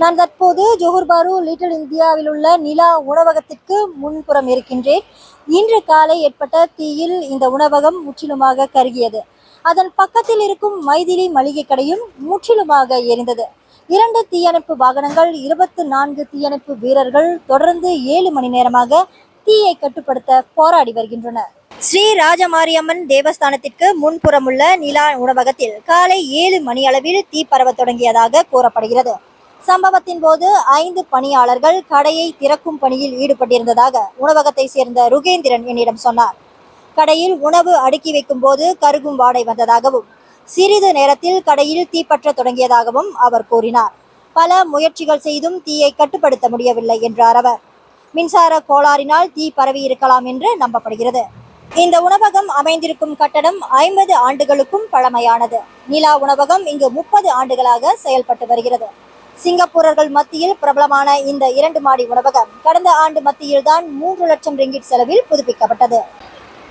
நான் தற்போது ஜோஹர் பாரு லிட்டில் இந்தியாவில் உள்ள நிலா உணவகத்திற்கு முன்புறம் இருக்கின்றேன். இன்று காலை ஏற்பட்ட தீயில் இந்த உணவகம் முற்றிலுமாக கருகியது. அதன் பக்கத்தில் இருக்கும் மைதிலி மளிகை கடையும் முற்றிலுமாக எரிந்தது. இரண்டு தீயணைப்பு வாகனங்கள் இருபத்து நான்கு தீயணைப்பு வீரர்கள் தொடர்ந்து ஏழு மணி நேரமாக தீயை கட்டுப்படுத்த போராடி வருகின்றனர் ஸ்ரீ ராஜமாரியம்மன் தேவஸ்தானத்திற்கு முன்புறமுள்ள நிலா உணவகத்தில் காலை ஏழு மணி அளவில் தீ பரவ தொடங்கியதாக கூறப்படுகிறது. சம்பவத்தின் போது ஐந்து பணியாளர்கள் கடையை திறக்கும் பணியில் ஈடுபட்டிருந்ததாக உணவகத்தை சேர்ந்த ருகேந்திரன் என்னிடம் சொன்னார். கடையில் உணவு அடுக்கி வைக்கும் போது கருகும் வாடை வந்ததாகவும் சிறிது நேரத்தில் கடையில் தீப்பற்ற தொடங்கியதாகவும் அவர் கூறினார். பல முயற்சிகள் செய்தும் தீயை கட்டுப்படுத்த முடியவில்லை என்றார் அவர். மின்சார கோளாறினால் தீ பரவி இருக்கலாம் என்று நம்பப்படுகிறது. இந்த உணவகம் அமைந்திருக்கும் கட்டடம் ஐம்பது ஆண்டுகளுக்கும் பழமையானது. நிலா உணவகம் இங்கு முப்பது ஆண்டுகளாக செயல்பட்டு வருகிறது. சிங்கப்பூரர்கள் மத்தியில் பிரபலமான இந்த இரண்டு மாடி உணவகம் கடந்த ஆண்டு மத்தியில் தான் மூன்று லட்சம் ரிங்கிட் செலவில் புதுப்பிக்கப்பட்டது.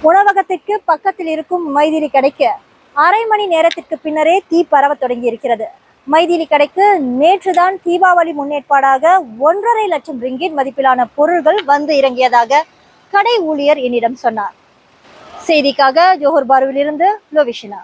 உணவகத்திற்கு பக்கத்தில் இருக்கும் மைதிலி கடைக்கு அரை மணி நேரத்திற்கு பின்னரே தீ பரவ தொடங்கி இருக்கிறது மைதிலி கடைக்கு நேற்றுதான் தீபாவளி முன்னேற்பாடாக ஒன்றரை லட்சம் ரிங்கிட் மதிப்பிலான பொருள்கள் வந்து இறங்கியதாக கடை ஊழியர் என்னிடம் சொன்னார். செய்திக்காக ஜோஹர் பாருவிலிருந்து லோவிஷினா.